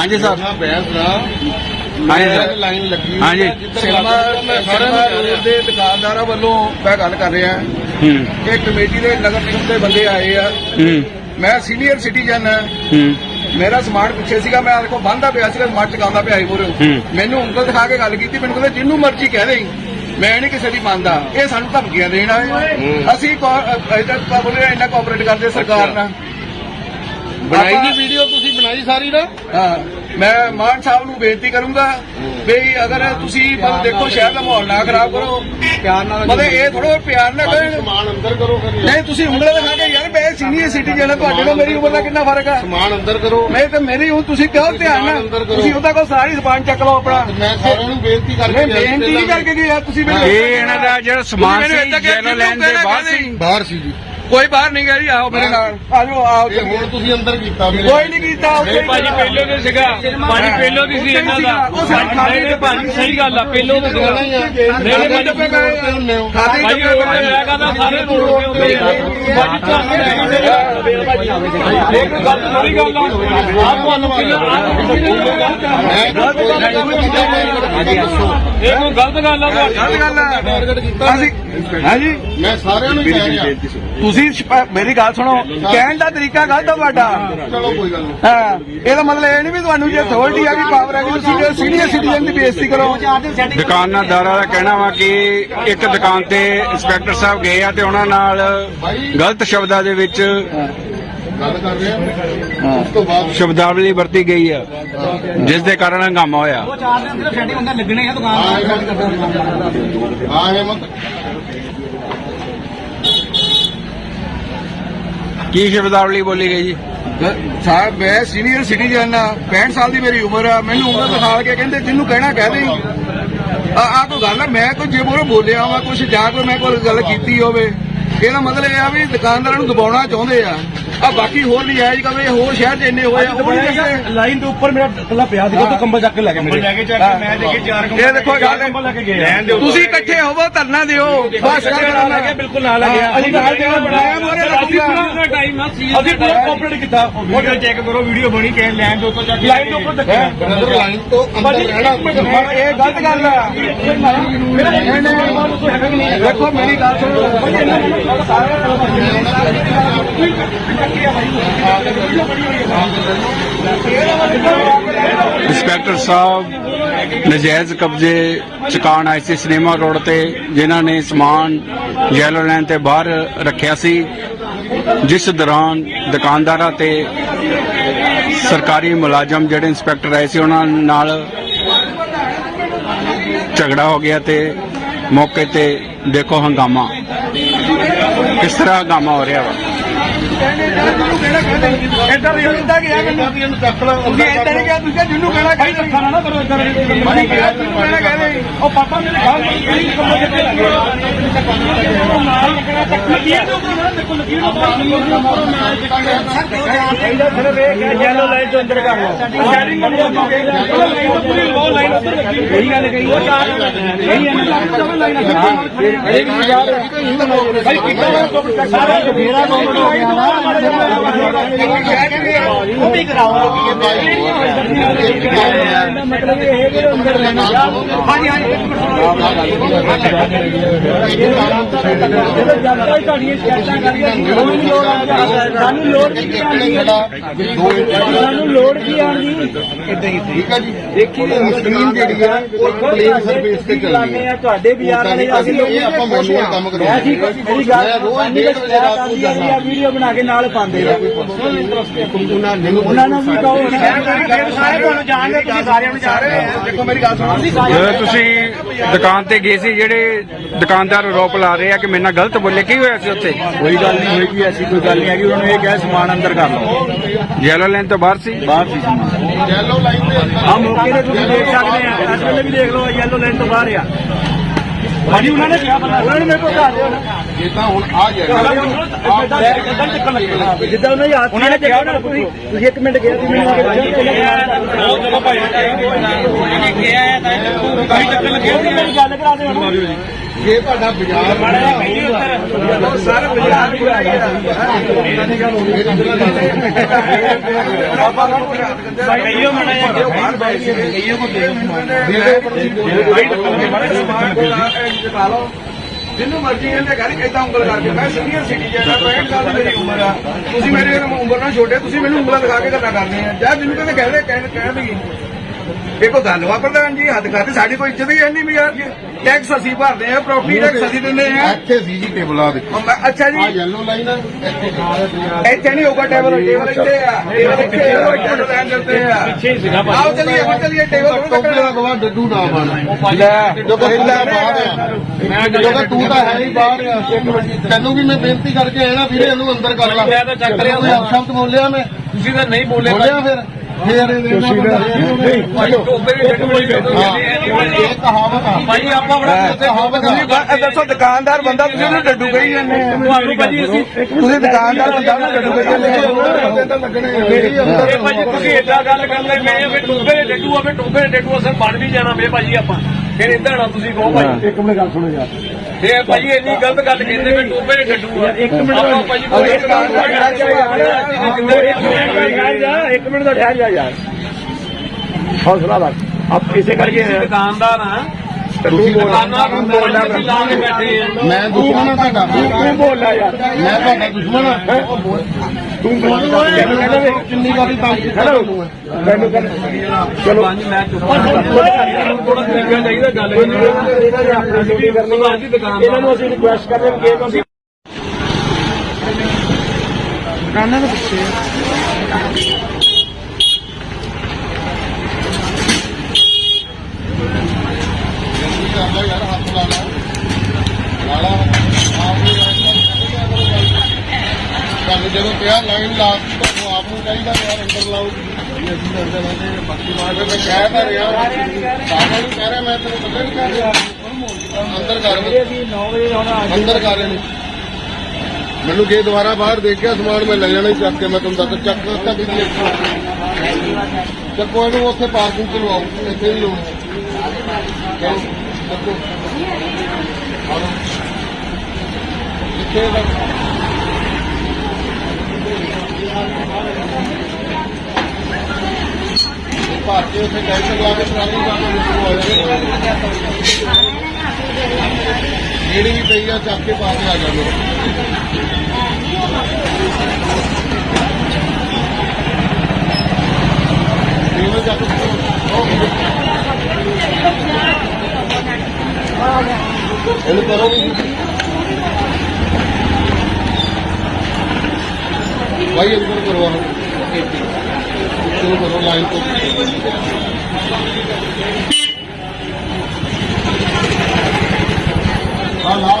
ਹਾਂਜੀ ਬੈਂਸ ਦਾ ਹਾਂਜੀ sir. Line ਲੱਗੀ ਹੋਈ ਹਾਂਜੀ। ਹੈ, ਜਿੱਧਰ ਸਿਨੇਮਾ ਸਿਨੇਮਾ ਰੋਡ ਦੇ ਦੁਕਾਨਦਾਰਾਂ ਵੱਲੋਂ ਮੈਂ ਗੱਲ ਕਰ ਰਿਹਾ। ਹੂੰ। ਕਿ ਕਮੇਟੀ ਦੇ ਨਗਰ ਨਿਗਮ ਦੇ ਬੰਦੇ ਆਏ ਆ। ਹੂੰ। ਮੈਂ ਸੀਨੀਅਰ ਸਿਟੀਜ਼ਨ ਹਾਂ ਹੂੰ। ਮੇਰਾ ਸਮਾਨ ਪਿੱਛੇ ਸੀਗਾ। ਮੈਂ ਦੇਖੋ ਬੰਦਾ ਪਿਆ ਸੀਗਾ ਸਮਾਨ ਚਕਾਉਂਦਾ ਪਿਆ ਸੀ ਮੂਹਰੇ ਹੂੰ। ਮੈਨੂੰ ਉਂਗਲ ਦਿਖਾ ਕੇ ਗੱਲ ਕੀਤੀ। ਮੈਨੂੰ ਕਹਿੰਦੇ ਜਿੰਨੂੰ ਮਰਜ਼ੀ ਕਹਿ ਦੇ ਮੈਂ ਨਹੀਂ ਕਿਸੇ ਦੀ ਮੰਨਦਾ ਇਹ ਸਾਨੂੰ ਧਮਕੀਆਂ ਦੇਣ ਆਏ ਆ। ਅਸੀਂ ਇਹਦਾ ਬੋਲੇ ਇੰਨਾ ਕੋਆਪਰੇਟ ਕਰਦੇ ਸਰਕਾਰ ਨਾਲ। ਬਣਾਈ ਦੀ ਵੀਡੀਓ ਤੁਸੀਂ ਬਣਾਈ ਸਾਰੀ ਨਾ? ਹਾਂ ਮੈਂ ਮਾਨ ਸਾਹਿਬ ਨੂੰ ਬੇਨਤੀ ਕਰੂੰਗਾ ਵੀ ਅਗਰ ਤੁਸੀਂ ਮਤਲਬ ਦੇਖੋ ਸ਼ਹਿਰ ਦਾ ਮਾਹੌਲ ਨਾ ਖਰਾਬ ਕਰੋ। ਪਿਆਰ ਨਾਲ ਮਤਲਬ ਇਹ ਥੋੜਾ ਪਿਆਰ ਨਾਲ ਕਹਿਣ ਸਮਾਨ ਅੰਦਰ ਕਰੋ ਨਹੀਂ ਤੁਸੀਂ ਉਂਗਲਾਂ ਦਿਖਾ ਕੇ ਯਾਰ ਮੈਂ ਸੀਨੀਅਰ ਸਿਟੀਜ਼ਨ ਹਾਂ ਤੁਹਾਡੇ ਨਾਲ ਮੇਰੀ ਉਮਰ ਦਾ ਕਿੰਨਾ ਫ਼ਰਕ ਆ। ਸਮਾਨ ਅੰਦਰ ਕਰੋ। ਮੈਂ ਤੇ ਮੇਰੀ ਹੁਣ ਤੁਸੀਂ ਕਿਉਂ ਧਿਆਨ ਸਮਾਨ ਨਾਲ। ਤੁਸੀਂ ਉਹਦਾ ਕੋਲ ਸਾਰੀ ਜ਼ਬਾਨ ਚੱਕ ਲਓ ਆਪਣਾ। ਮੈਂ ਸਾਰਿਆਂ ਨੂੰ ਬੇਨਤੀ ਕਰਕੇ ਨਹੀਂ ਬੇਨਤੀ ਨਹੀਂ ਕਰਕੇ ਗਏ ਯਾਰ ਤੁਸੀਂ ਮੈਨੂੰ ਇਹ ਇਹਨਾਂ ਦਾ ਜਿਹੜਾ ਸਮਾਨ ਸੀ ਜੈਲੋ ਲੈਣ ਦੇ ਬਾਹਰ ਸੀ। ਬਾਹਰ ਸੀ ਜੀ। ਕੋਈ ਬਾਹਰ ਨਹੀਂ ਗਿਆ ਜੀ ਆਓ ਮੇਰੇ ਨਾਲ। ਆਜੋ ਆਓ ਇਹ ਹੁਣ ਤੁਸੀਂ ਅੰਦਰ ਕੀਤਾ ਮੇਰੇ ਕੋਈ ਨਹੀਂ ਕੀਤਾ ਨਹੀਂ ਭਾਜੀ ਪਹਿਲੋਂ ਤੇ ਸੀਗਾ। ਭਾਜੀ ਪਹਿਲੋਂ ਦੀ ਸੀ ਇਹਨਾਂ ਦਾ। ਉਹ ਸਾਡੇ ਨਹੀਂ ਭਾਜੀ ਸਹੀ ਗੱਲ ਆ ਪਹਿਲੋਂ ਤੇ ਸੀਗਾ। ਨਹੀਂ ਹੁੰਨੇ ਹੋ। ਖਾਦੇ ਭਾਜੀ ਤੇ ਆਇਆ ਕਰਦਾ ਸਾਰੇ ਰੋਡ ਤੇ ਹੁੰਦੇ ਆ। ਭਾਜੀ ਤੁਹਾਨੂੰ ਲੈ ਕੇ ਚੱਲਿਆ ਭਾਜੀ ਇੱਕ ਗੱਲ ਥੋੜੀ ਗੱਲ ਆ। ਆਪ ਤੁਹਾਨੂੰ ਦੱਸੋ। ਇਹ ਕੋਈ ਗਲਤ ਗੱਲ ਆ ਤੁਹਾਡੀ? ਗਲਤ ਗੱਲ ਆ। ਟਾਰਗੇਟ ਕੀਤਾ। ਅਸੀਂ ਹਾਂਜੀ। ਮੈਂ ਸਾਰਿਆਂ ਨੂੰ ਕਹਿ ਰਿਹਾ। ਤੁਸੀਂ ਸਪ- ਮੇਰੀ ਗੱਲ ਸੁਣੋ ਕਹਿਣ ਦਾ ਤਰੀਕਾ ਗਲਤ ਆ ਤੁਹਾਡਾ। ਚਲੋ ਕੋਈ ਗੱਲ ਨਹੀਂ। ਹਾਂ ਇਹਦਾ ਮਤਲਬ ਇਹ ਨਹੀਂ ਵੀ ਤੁਹਾਨੂੰ ਜੇ ਅਥਾਰਟੀ ਆ ਗਈ ਪਾਵਰ ਆ ਗਈ ਤੁਸੀਂ ਸੀਨੀਅਰ ਸਿਟੀਜ਼ਨ ਦੀ ਬੇਇੱਜ਼ਤੀ ਕਰੋ। ਦੁਕਾਨਦਾਰਾਂ ਦਾ ਕਹਿਣਾ ਵਾ ਕਿ ਇੱਕ ਦੁਕਾਨ ਤੇ ਇੰਸਪੈਕਟਰ ਸਾਹਿਬ ਗਏ ਆ ਤੇ ਉਹਨਾਂ ਨਾਲ ਗਲਤ ਸ਼ਬਦਾਂ ਦੇ ਵਿੱਚ ਗੱਲ ਕਰ ਰਹੇ ਹਾਂ। ਉਸ ਤੋਂ ਬਾਅਦ ਸ਼ਬਦਾਵਲੀ ਵਰਤੀ ਗਈ ਆ ਜਿਸ ਦੇ ਕਾਰਨ ਹੰਗਾਮਾ ਹੋਇਆ। ਕੀ ਸ਼ਬਦਾਵਲੀ ਬੋਲੀ ਗਈ ਜੀ? ਸਾਹਿਬ, ਮੈਂ ਸੀਨੀਅਰ ਸਿਟੀਜ਼ਨ ਆ 65 ਸਾਲ ਦੀ ਮੇਰੀ ਉਮਰ ਆ। ਮੈਨੂੰ ਉਮਰ ਦਿਖਾ ਕੇ ਕਹਿੰਦੇ ਜਿਹਨੂੰ ਕਹਿਣਾ ਕਹਿ ਦੇ ਆ ਆ ਕੋਈ ਗੱਲ ਆ, ਮੈਂ ਕੋਈ ਜੇ ਮੋਰੋਂ ਬੋਲਿਆ ਵਾ ਕੁਝ ਜਾਂ ਕੋਈ ਮੈਂ ਕੋਈ ਗੱਲ ਕੀਤੀ ਹੋਵੇ। ਇਹਦਾ ਮਤਲਬ ਇਹ ਆ ਵੀ ਦੁਕਾਨਦਾਰਾਂ ਨੂੰ ਦਬਾਉਣਾ ਚਾਹੁੰਦੇ ਆ। ਆ ਬਾਕੀ ਹੋਰ ਨਹੀਂ ਆਇਆ ਜੀ ਕਦੇ ਹੋਰ ਸ਼ਹਿਰ 'ਚ ਇੰਨੇ ਹੋਏ ਆ ਉਹ ਨਹੀਂ ਦੱਸਦੇ ਲਾਈਨ ਦੇ ਉੱਪਰ ਮੇਰਾ ਕੱਲਾ ਪਿਆ ਸੀਗਾ ਤਾਂ ਕੰਬਲ ਚੱਕ ਕੇ ਲੈ ਕੇ ਮੇਰੇ। ਲੈ ਕੇ ਚੱਕ ਹਾਂ। ਮੈਂ ਦੇਖੇ ਚਾਰ ਇਹ ਦੇਖੋ ਗੱਲ ਕੰਬਲ ਲੈ ਕੇ ਗਏ ਲੈਣ ਤੁਸੀਂ ਇਕੱਠੇ ਹੋਵੋ ਧਰਨਾ ਦਿਓ। ਬਸ ਨਾਲ ਲੱਗੇ ਬਿਲਕੁਲ ਨਾਲ ਲੱਗਿਆ ਅਸੀਂ ਨਾਲ ਜਿਹੜਾ ਬਣਾਇਆ ਮੋਰੇ ਰੱਖੂਗਾ। ਟਾਈਮ ਆ ਸੀ ਅਸੀਂ ਪੂਰਾ ਕੋਆਪਰੇਟ ਕੀਤਾ। ਵੀਡੀਓ ਚੈੱਕ ਕਰੋ ਵੀਡੀਓ ਬਣੀ ਕਿ ਲਾਈਨ ਦੇ ਉੱਪਰ ਚੱਕ ਲਾਈਨ ਦੇ ਉੱਪਰ ਅੰਦਰ ਲਾਈਨ ਤੋਂ ਅੰਦਰ ਰਹਿਣਾ ਪਰ ਇਹ ਗਲਤ ਗੱਲ ਆ। ਨਹੀਂ, ਦੇਖੋ ਮੇਰੀ ਗੱਲ ਸੁਣੋ। ਇੰਸਪੈਕਟਰ ਸਾਹਿਬ ਨਜਾਇਜ਼ ਕਬਜ਼ੇ ਚੁਕਾਉਣ ਆਏ ਸੀ ਸਿਨੇਮਾ ਰੋਡ ਤੇ, ਜਿਨ੍ਹਾਂ ਨੇ ਸਮਾਨ ਯੈਲੋ ਲਾਈਨ ਤੇ ਬਾਹਰ ਰੱਖਿਆ ਸੀ। ਜਿਸ ਦੌਰਾਨ ਦੁਕਾਨਦਾਰਾਂ ਤੇ ਸਰਕਾਰੀ ਮੁਲਾਜ਼ਮ ਜਿਹੜੇ ਇੰਸਪੈਕਟਰ ਆਏ ਸੀ, ਉਹਨਾਂ ਨਾਲ ਝਗੜਾ ਹੋ ਗਿਆ ਤੇ ਮੌਕੇ ਤੇ ਦੇਖੋ ਹੰਗਾਮਾ। ਕਿਸ ਤਰ੍ਹਾਂ ਹੰਗਾਮਾ ਹੋ ਰਿਹਾ ਵਾ? ਇੱਧਰ ਹੀ ਹੁੰਦਾ ਗਿਆ ਮੈਨੂੰ ਇਹਨੂੰ ਚੱਕ ਲਾ ਤੁਸੀਂ ਇੱਦਾਂ ਨਹੀਂ ਕਿਹਾ ਤੁਸੀਂ ਕਿਹਾ ਜਿਹਨੂੰ ਕਹਿਣਾ ਕਹਿ ਦੇ ਖਾਣਾ ਨਾ ਕਰੋ ਇਦਾਂ ਮੈਂ ਕਿਹਾ ਜਿਹਨੂੰ ਕਹਿਣਾ ਕਹਿ ਦੇ ਉਹ ਪਾਪਾ ਮੇਰੇ ਘਰ ਕਿਹੜੀ ਕੰਬਲ ਚੱਕ ਕੇ ਲੱਗੇ ਲਕੀਰ ਦੇ ਉੱਪਰ ਨਾ ਦੇਖੋ ਲਕੀਰ ਦੇ ਉੱਪਰ ਇਹਦਾ ਸਿਰਫ ਇਹ ਕਿ ਯੈਲੋ ਲਾਈਨ ਤੋਂ ਅੰਦਰ ਕਰ ਲਓ ਸ਼ੈਰਿੰਗ ਨੂੰ ਲਾਈਨ ਤੋਂ ਪੂਰੀ ਲੋ? ਲਾਈਨ ਉੱਤੇ ਲੱਗੀ ਇਹੀ ਗੱਲ ਕਹੀ ਉਹ ਚਾਰ ਇਹੀ ਹੈ ਨਾ ਲਾਈਨ ਇਹ ਵੀ ਯਾਰ ਭਾਈ ਕਿੱਦਾਂ ਦਾ ਕੋਪ ਸਾਰਾ ਮੇਰਾ ਕੋਪ ਹੋ ਗਿਆ ਨਾ ਉਹ ਵੀ ਕਰਾਓ ਮਤਲਬ ਇਹ ਹੈ ਕਿ ਅੰਦਰ ਲੈਣਾ ਹਾਂਜੀ ਹਾਂਜੀ ਜਦੋਂ ਜਨਤਾ ਹੀ ਤੁਹਾਡੀਆਂ ਸ਼ਿਕਾਇਤਾਂ ਕਰਦੀਆਂ ਸਾਨੂੰ ਲੋੜ ਆ ਸਾਨੂੰ ਲੋੜ ਕੀ ਆਉਂਦੀ ਹੈ ਸਾਨੂੰ ਲੋੜ ਕੀ ਆਉਂਦੀ ਠੀਕ ਹੈ ਜੀ ਦੇਖੀ ਮਸ਼ੀਨ ਜਿਹੜੀ ਹੈ ਉਹ ਪਲੇਨ ਸਰਫੇਸ ਤੇ ਚੱਲਦੀ ਹੈ ਆ ਤੁਹਾਡੇ ਬਾਜ਼ਾਰ ਵਾਲੇ ਅਸੀਂ ਲੋਕ ਆਪਾਂ ਕੰਮ ਠੀਕ ਹੈ ਮੇਰੀ ਗੱਲ ਆ ਵੀਡੀਓ ਬਣਾ ਕੇ ਨਾਲ ਪਾਉਂਦੇ ਆ। ਉਹਨਾਂ ਨੂੰ ਵੀ ਕਹੋ। ਸਾਰੇ ਤੁਹਾਨੂੰ ਜਾਣਦੇ ਤੁਸੀਂ ਸਾਰਿਆਂ ਨੂੰ ਜਾਣਦੇ ਆ ਦੇਖੋ ਮੇਰੀ ਗੱਲ ਸੁਣੋ। ਜਦੋਂ ਤੁਸੀਂ ਦੁਕਾਨ ਤੇ ਗਏ ਸੀ ਜਿਹੜੇ ਦੁਕਾਨਦਾਰ ਆਰੋਪ ਲਾ ਰਹੇ ਆ ਕਿ ਮੇਰੇ ਨਾਲ ਗਲਤ ਬੋਲੇ ਕੀ ਹੋਇਆ ਸੀ ਉੱਥੇ? ਕੋਈ ਗੱਲ ਨਹੀਂ ਹੋਈ ਕਿ ਐਸੀ ਕੋਈ ਗੱਲ ਨਹੀਂ ਹੈਗੀ ਉਹਨਾਂ ਨੂੰ ਇਹ ਕਿਹਾ ਸਮਾਨ ਅੰਦਰ ਕਰ ਲਓ। ਯੈਲੋ ਲਾਈਨ ਤੋਂ ਬਾਹਰ ਸੀ? ਬਾਹਰ ਸੀ ਸਮਾਨ। ਯੈਲੋ ਲਾਈਨ ਦੇ ਅੰਦਰ ਆ ਮੌਕੇ ਤੇ ਤੁਸੀਂ ਦੇਖ ਸਕਦੇ ਆ ਇਸ ਵੇਲੇ ਵੀ ਦੇਖ ਲਓ ਯੈਲੋ ਲਾਈਨ ਤੋਂ ਬਾਹਰ ਆ। ਭਾਜੀ ਉਹਨਾਂ ਨੇ ਕਿਹਾ ਉਹਨਾਂ ਨੇ ਮੇਰੇ ਕੋਲ ਘਾ ਦਿਓ ਇਹ ਤਾਂ ਹੁਣ ਆ ਜਾਏਗਾ ਜਿੱਦਾਂ ਉਹਨਾਂ ਦੇ ਹੱਥ ਉਹਨਾਂ ਨੇ ਕਿਹਾ ਨਾ ਤੁਸੀਂ ਤੁਸੀਂ ਇੱਕ ਮਿੰਟ ਗਿਆ ਸੀ ਮੈਨੂੰ ਆ ਕੇ ਚਲੋ ਭਾਈ ਇਹਨੇ ਕਿਹਾ ਹੈ ਤਾਂ ਕਾਹੀ ਚੱਕਰ ਲੱਗਿਆ ਮੇਰੀ ਗੱਲ ਕਰਾ ਦੇ ਹੁਣ ਜੇ ਤੁਹਾਡਾ ਬਾਜ਼ਾਰ ਸਾਰੇ ਬਾਜ਼ਾਰ ਵੀ ਆ ਗਿਆ ਕਹੀਓ ਮਾੜਾ ਜਿਹਾ ਕਹੀਓ ਕੋ ਦੇ ਜਿੰਨੂੰ ਮਰਜ਼ੀ ਕਹਿੰਦੇ ਘਰ ਇਦਾਂ ਉਂਗਲ ਕਰਕੇ, ਮੈਂ ਸੀਨੀਅਰ ਸਿਟੀਜ਼ਨ ਆ 65 ਸਾਲ ਦੀ ਮੇਰੀ ਉਮਰ ਆ? ਤੁਸੀਂ ਮੇਰੇ ਉਮਰ ਨਾਲ ਛੋਟੇ, ਤੁਸੀਂ ਮੈਨੂੰ ਉਂਗਲਾਂ ਦਿਖਾ ਕੇ ਗੱਲਾਂ ਕਰਦੇ ਆ ਜਾਂ ਜਿਹਨੂੰ ਕਹਿੰਦੇ ਕਹਿੰਦੇ ਕਹਿਣ ਕਹਿਣ ਦੀ ਇਹ ਕੋਈ ਗੱਲ ਵਾ ਪ੍ਰਧਾਨ ਜੀ ਹੱਦ ਕਰਦੇ ਸਾਡੀ ਕੋਈ ਇੱਜ਼ਤ ਹੀ ਨਹੀਂ ਬਾਜ਼ਾਰ 'ਚ ਟੈਕਸ ਅਸੀਂ ਭਰਦੇ ਆ ਪ੍ਰਾਪਰਟੀ ਟੈਕਸ ਅਸੀਂ ਦਿੰਦੇ ਆ ਇੱਥੇ ਸੀ ਜੀ ਟੇਬਲ ਆ ਦੇਖੋ। ਅੱਛਾ ਆ ਜੀ ਯੈਲੋ ਲਾਈਨ ਆ। ਇੱਥੇ ਇੱਥੇ ਨਹੀਂ ਹੋਊਗਾ ਟੇਬਲ ਟੇਬਲ ਇੱਥੇ ਆ। ਟੇਬਲ ਇੱਥੇ ਆ ਟੇਬਲ ਲੈਣ ਜਾਂਦੇ ਆ ਪਿੱਛੇ ਹੀ ਸੀਗਾ ਭਾਈ ਆਓ ਚਲੀਏ ਫਿਰ ਚਲੀਏ ਟੇਬਲ ਦਾ ਗਵਾ ਡੱਡੂ ਨਾ ਬਣ। ਲੈ ਜੋ ਕਿ ਤੂੰ ਤਾਂ ਬਾਹਰ ਆ ਜੋ ਕਿ ਤੂੰ ਤਾਂ ਹੈ ਹੀ ਬਾਹਰ ਆ ਤੈਨੂੰ ਵੀ ਮੈਂ ਬੇਨਤੀ ਕਰਕੇ ਆਇਆ ਨਾ ਵੀਰੇ ਇਹਨੂੰ ਅੰਦਰ ਕਰ ਲਾ। ਮੈਂ ਤਾਂ ਚੱਕ ਰਿਹਾ ਕੋਈ ਅਪਸ਼ਬਦ ਬੋਲਿਆ ਮੈਂ। ਤੁਸੀਂ ਤਾਂ ਨਹੀਂ ਬੋਲੇ ਬੋਲਿਆ ਫਿਰ। ਫੇਰ ਇਹ ਭਾਈ ਟੋਬੇ ਵੀ ਡੱਡੂ ਵਾਲੀ ਗੱਲ ਹਾਂ ਇਹ ਕਹਾਵਤ ਆ। ਭਾਈ ਆਪਾਂ ਬੜਾ ਕਹਾਵਤ ਤੁਸੀਂ ਆ ਦੱਸੋ ਦੁਕਾਨਦਾਰ ਬੰਦਾ ਤੁਸੀਂ ਉਹਨੂੰ ਡੱਡੂ ਕਹੀ ਜਾਂਦੇ ਤੁਹਾਨੂੰ ਭਾਜੀ ਅਸੀਂ ਤੁਸੀਂ ਦੁਕਾਨਦਾਰ ਬੰਦਾ ਉਹਨੂੰ ਡੱਡੂ ਕਹੀ ਜਾਂਦੇ ਇਹ ਭਾਜੀ ਤੁਸੀਂ ਏਦਾਂ ਗੱਲ ਕਰ ਲੈ ਮੈਂ ਵੀ ਟੋਬੇ ਡੱਡੂ ਆ ਵੀ ਟੋਬੇ ਡੱਡੂ ਅਸਰ ਬਣ ਵੀ ਜਾਣਾ ਮੇ ਭਾਜੀ ਆਪਾਂ। ਫਿਰ ਇਦਾਂ ਨਾ ਤੁਸੀਂ ਕਹੋ ਭਾਈ। ਇੱਕ ਮਿੰਟ ਗੱਲ ਸੁਣੋ ਯਾਰ। ਇਹ ਭਾਜੀ ਇੰਨੀ ਗਲਤ ਗੱਲ ਕਹਿੰਦੇ ਵੀ ਟੋਬੇ ਦੇ ਡੱਡੂ ਆ। ਇੱਕ ਮਿੰਟ। ਆਪਾਂ ਭਾਜੀ ਕੋਈ ਦੁਕਾਨਦਾਰ ਇੱਕ ਮਿੰਟ ਦਾ ਠਹਿਰ ਜਾ ਯਾਰ। ਹੌਸਲਾ ਰੱਖ। ਆਪ ਇਸੇ ਕਰਕੇ ਦੁਕਾਨਦਾਰ ਆ। ਤੁਸੀਂ ਦੁਕਾਨਾਂ ਨੂੰ ਬੋਲਣਾ ਅਸੀਂ ਲਾ ਕੇ ਬੈਠੇ ਆ। ਮੈਂ ਦੁਸ਼ਮਣ ਆ ਤੁਹਾਡਾ ਤੂੰ ਬੋਲਣਾ ਯਾਰ। ਮੈਂ ਤੁਹਾਡਾ ਦੁਸ਼ਮਣ ਆ। ਤੂੰ ਬੋਲ। ਕਿੰਨੀ ਵਾਰੀ ਤਾਂ ਹੈਲੋ। ਮੈਨੂੰ ਕਰ ਚਲੋ। ਮੈਂ ਥੋੜਾ ਤਰੀਕਾ ਚਾਹੀਦਾ ਗੱਲ ਆਪਣੀ ਡਿਊਟੀ ਕਰਨੀ ਹੈ ਇਹਨਾਂ ਨੂੰ ਅਸੀਂ ਰਿਕੁਐਸਟ ਕਰਦੇ ਹਾਂ ਕਿ ਤੁਸੀਂ ਯਾਰ ਹੱਥ ਲਾ ਲਾ। ਲਾ ਲਾ। ਆਪ ਨੂੰ ਤੁਹਾਨੂੰ ਜਦੋਂ ਕਿਹਾ ਲਾਈਨ ਲਾ ਤੁਹਾਨੂੰ ਆਪ ਨੂੰ ਚਾਹੀਦਾ ਯਾਰ ਅੰਦਰ ਲਾਓ। ਵੀ ਅਸੀਂ ਤਾਂ ਅੰਦਰ ਲਾਉਂਦੇ ਬਾਕੀ ਬਾਅਦ ਵਿੱਚ ਮੈਂ ਕਹਿ ਤਾਂ ਰਿਹਾ ਸਾਰਿਆਂ ਨੂੰ ਕਹਿ ਰਿਹਾ ਮੈਂ ਤੈਨੂੰ ਪਤਾ ਨਹੀਂ ਕਰ ਰਿਹਾ। ਅੰਦਰ ਕਰ। ਅਸੀਂ 9 ਵਜੇ ਆਉਣਾ ਅੰਦਰ ਕਰ। ਰਹੇ ਨੇ ਮੈਨੂੰ ਜੇ ਦੁਬਾਰਾ ਬਾਹਰ ਦੇਖਿਆ ਸਮਾਨ ਮੈਂ ਲੈ ਜਾਣਾ ਹੀ ਚੱਕ ਕੇ। ਮੈਂ ਤੁਹਾਨੂੰ ਦੱਸ ਚੱਕ ਦਿੱਤਾ ਵੀ ਚੱਕੋ ਇਹਨੂੰ ਉੱਥੇ ਪਾਰਕਿੰਗ ਚ ਲਵਾਓ। ਇੱਥੇ ਨਹੀਂ ਲਾਉਣੀ ਚਲੋ ਚੱਕੋ ਆਲੋ ਕਿੱਥੇ ਦਾ ਭਾਰਤੀ ਉੱਥੇ ਟੈਕਸ ਲਾ ਕੇ ਟਰਾਲੀ ਦਾ ਕੰਮ ਸ਼ੁਰੂ ਹੋ ਜਾਵੇ ਜਿਹੜੀ ਵੀ ਪਈ ਆ ਚੱਕ ਕੇ ਪਾ ਕੇ ਆ ਜਾਓ ਇਹਨੂੰ ਚੱਕ ਇਹਨੂੰ ਕਰੋ ਵੀ ਭਾਈ ਅੰਦਰ ਕਰਵਾਓ ਚਲੋ ਕਰੋ ਲਾਈਨ ਤੋਂ ਹਾਂ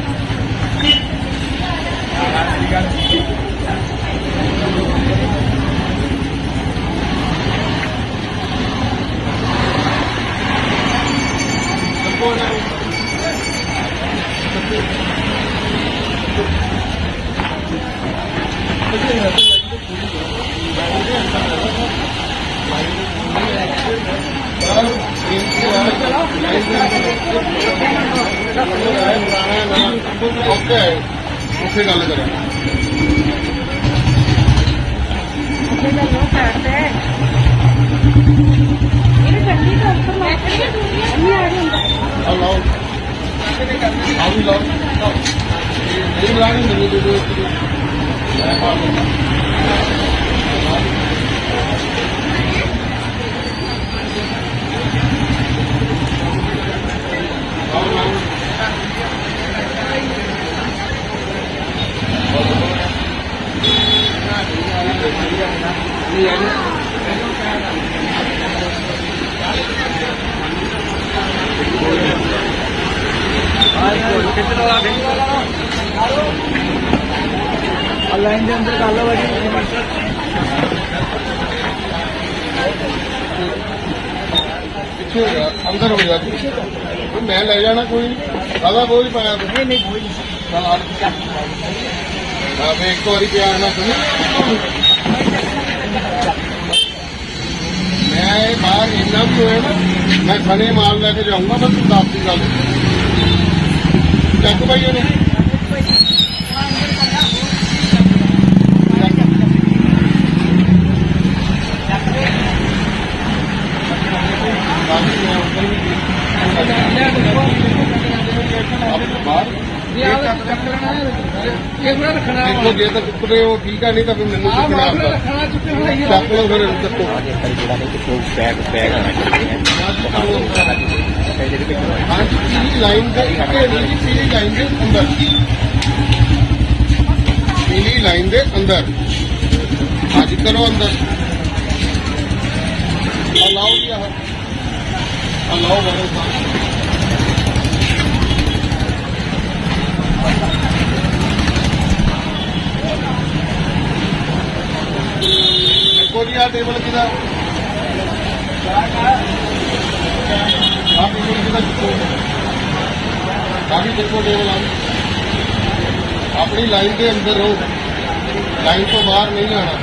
ਉੱਥੇ ਗੱਲ ਕਰਾਂ। ਆ ਲਾਓ। ਆ ਵੀ ਲਾਓ। ਨਹੀਂ ਲਾਣੀ ਮੈਨੂੰ ਦੇ ਦਿਓ। ਇੱਕ ਦੋ। ਆਓ ਲਾਈਨ ਦੇ ਅੰਦਰ ਕਰ ਲਓ ਬਾਜੀ ਪਿੱਛੇ ਅੰਦਰ ਹੋ ਜਾ ਮੈਂ ਲੈ ਜਾਣਾ ਕੋਈ ਕਾਹਦਾ ਬੋਝ ਪਾਇਆ ਤੂੰ ਨਹੀਂ ਨਹੀਂ ਕੋਈ ਨਹੀਂ ਚਲ ਆ ਇੱਕ ਵਾਰੀ ਪਿਆਰ ਨਾਲ ਸੁਣੀ ਮੈਂ ਇਹ ਬਾਹਰ ਇੰਨਾ ਵੀ ਹੋਇਆ ਨਾ ਮੈਂ ਖਣੇ ਮਾਲ ਲੈ ਕੇ ਜਾਊਂਗਾ ਬਸ ਤੂੰ ਦੱਸ ਦੀ ਗੱਲ ਚੱਕ। ਭਾਈ ਉਹਨੂੰ ਬਾਹਰ ਇਹ ਬੜਾ ਰੱਖਣਾ ਦੇਖੋ ਜੇ ਤਾਂ ਚੁੱਕਦੇ ਹੋ ਠੀਕ ਆ ਨਹੀਂ ਤਾਂ ਫਿਰ ਮੈਨੂੰ ਚੁੱਕਣਾ ਆਉਂਦਾ ਰੱਖਣਾ ਚੁੱਕੇ ਹੋਣਾ ਹੀ ਚੱਕ ਲਓ ਫਿਰ ਚੱਕੋ। ਹਾਂਜੀ ਪੀਲੀ ਲਾਈਨ ਦੇ ਅੱਗੇ ਨਹੀਂ ਪੀਲੀ ਲਾਈਨ ਦੇ ਅੰਦਰ। ਪੀਲੀ ਲਾਈਨ ਦੇ ਅੰਦਰ। ਅੱਜ ਕਰੋ ਅੰਦਰ। ਅਲਾਓ ਜੀ ਆਹ। ਅਲਾਓ ਬਰੋ ਦੇਖੋ ਜੀ ਆ ਟੇਬਲ ਕਿਹਦਾ? ਆ ਟੇਬਲ ਕਿਹਦਾ ਚੁੱਕੋ ਦੇਖੋ ਟੇਬਲ ਆ। ਆਪਣੀ ਲਾਈਨ ਦੇ ਅੰਦਰ ਰਹੋ। ਲਾਈਨ ਤੋਂ ਬਾਹਰ ਨਹੀਂ ਆਣਾ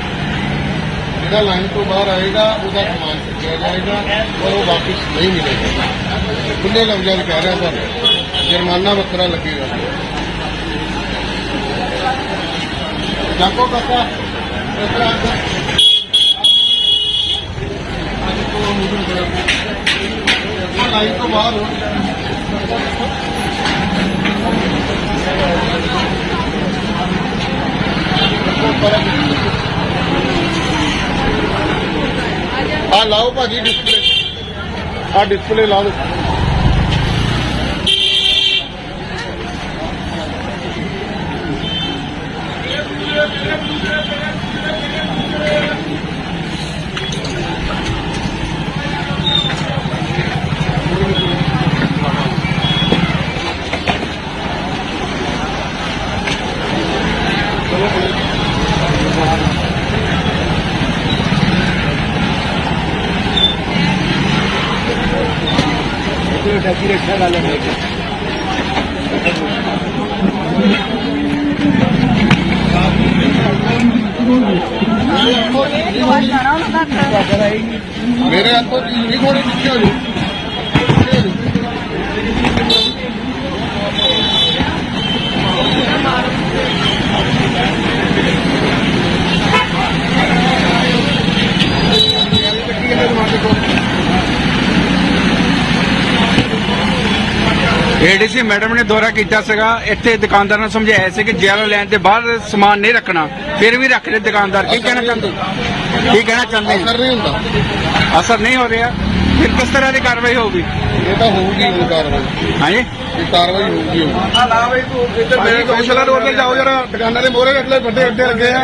ਜਿਹੜਾ ਲਾਈਨ ਤੋਂ ਬਾਹਰ ਆਏਗਾ, ਉਹਦਾ ਸਮਾਨ ਚੁੱਕਿਆ ਜਾਏਗਾ ਔਰ ਉਹ ਵਾਪਸ ਨਹੀਂ ਮਿਲੇਗਾ। ਖੁੱਲੇ ਲਫ਼ਜ਼ਾਂ 'ਚ ਕਹਿ ਰਿਹਾ ਪਰ ਜੁਰਮਾਨਾ ਵੱਖਰਾ ਲੱਗੇਗਾ। ਜਾਕੋ ਕਾਕਾ। ਇਸ ਤਰ੍ਹਾਂ ਅੰਦਰ ਆਹ ਲਾਈਨ ਤੋਂ ਬਾਹਰ ਹੋ ਆ ਲਾਓ ਭਾਜੀ ਡਿਸਪਲੇ ਆ ਡਿਸਪਲੇ ਲਾ ਦਿਓ ਟੈਕਸੀ ਰਿਕਸ਼ਾ ਕਰ ਲੈਂਦੇ ਮੇਰੇ ਹੱਥੋਂ ਚੀਜ਼ ਥੋੜੀ ਪਿੱਛੇ ਹੋ ਜਾਓ ਏਡੀਸੀ ਮੈਡਮ ਨੇ ਦੌਰਾ ਕੀਤਾ ਸੀਗਾ। ਇੱਥੇ ਦੁਕਾਨਦਾਰਾਂ ਨੂੰ ਸਮਝਾਇਆ ਸੀ ਕਿ ਜੈਲੋ ਲੈਣ ਦੇ ਬਾਹਰ ਸਮਾਨ ਨਹੀਂ ਰੱਖਣਾ ਫਿਰ ਵੀ ਰੱਖ ਰਹੇ ਦੁਕਾਨਦਾਰ। ਕੀ ਕਹਿਣਾ ਚਾਹੁੰਦੇ? ਕੀ ਕਹਿਣਾ ਚਾਹੁੰਦੇ? ਅਸਰ ਨਹੀਂ ਹੁੰਦਾ। ਅਸਰ ਨਹੀਂ ਹੋ ਰਿਹਾ? ਫਿਰ ਕਿਸ ਤਰ੍ਹਾਂ ਦੀ ਕਾਰਵਾਈ ਹੋਊਗੀ? ਇਹ ਤਾਂ ਹੋਊਗੀ ਹੁਣ ਕਾਰਵਾਈ। ਹਾਂਜੀ? ਇਹ ਕਾਰਵਾਈ ਹੋਊਗੀ ਆ ਲਾ ਬਈ ਤੂੰ ਇੱਧਰ ਮੇਰੇ ਕੌਸ਼ਲਾ ਰੋਡ ਤੇ ਜਾਓ ਜਰਾ। ਦੁਕਾਨਾਂ ਦੇ ਮੋਹਰੇ ਅਗਲੇ ਵੱਡੇ ਅੱਡੇ ਲੱਗੇ ਆ।